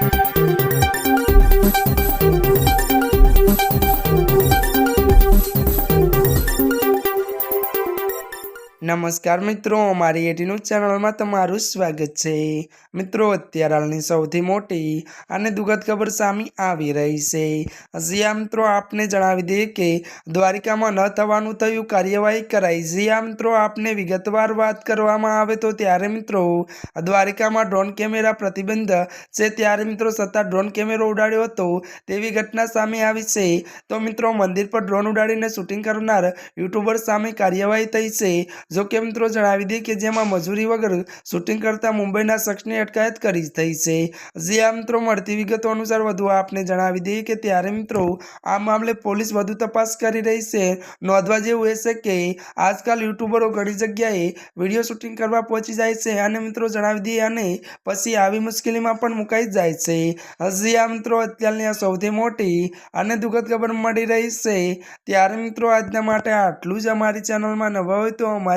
Thank you. નમસ્કાર મિત્રો, અમારી એટીનું ચેનલમાં તમારું સ્વાગત છે. મિત્રો, અત્યારે હાલની સૌથી મોટી અને દુઃખદ ખબર સામે આવી રહી છે. હજી મિત્રો, આપને જણાવી દઈએ કે દ્વારિકામાં ન થવાનું થયું, કાર્યવાહી કરાઈ. જી મિત્રો, આપને વિગતવાર વાત કરવામાં આવે તો ત્યારે, મિત્રો, દ્વારિકામાં ડ્રોન કેમેરા પ્રતિબંધ છે. ત્યારે, મિત્રો, સત્તા ડ્રોન કેમેરો ઉડાડ્યો હતો તેવી ઘટના સામે આવી છે. તો, મિત્રો, મંદિર પર ડ્રોન ઉડાડીને શૂટિંગ કરનાર યુટ્યુબર સામે કાર્યવાહી થઈ છે. જો કે મિત્રો જણાવી દઈએ કે જેમાં મજૂરી વગર શૂટિંગ કરતા મુંબઈના શખ્સની અટકાયત કરી થઈ છે. જે આ મિત્રો મળતી વિગતો અનુસાર વધુ આપને જણાવી દઈએ કે ત્યારે મિત્રો આ મામલે પોલીસ વધુ તપાસ કરી રહી છે. નોંધવા જેવું એ છે કે આજકાલ યુટ્યુબરો ઘણી જગ્યાએ વીડિયો શૂટિંગ કરવા પહોંચી જાય છે અને મિત્રો જણાવી દઈએ અને પછી આવી મુશ્કેલીમાં પણ મુકાઈ જાય છે. હજી આ મિત્રો અત્યારની આ સૌથી મોટી અને દુઃખદ ખબર મળી રહી છે. ત્યારે મિત્રો આજના માટે આટલું જ. અમારી ચેનલમાં નવા હોય તો અમારી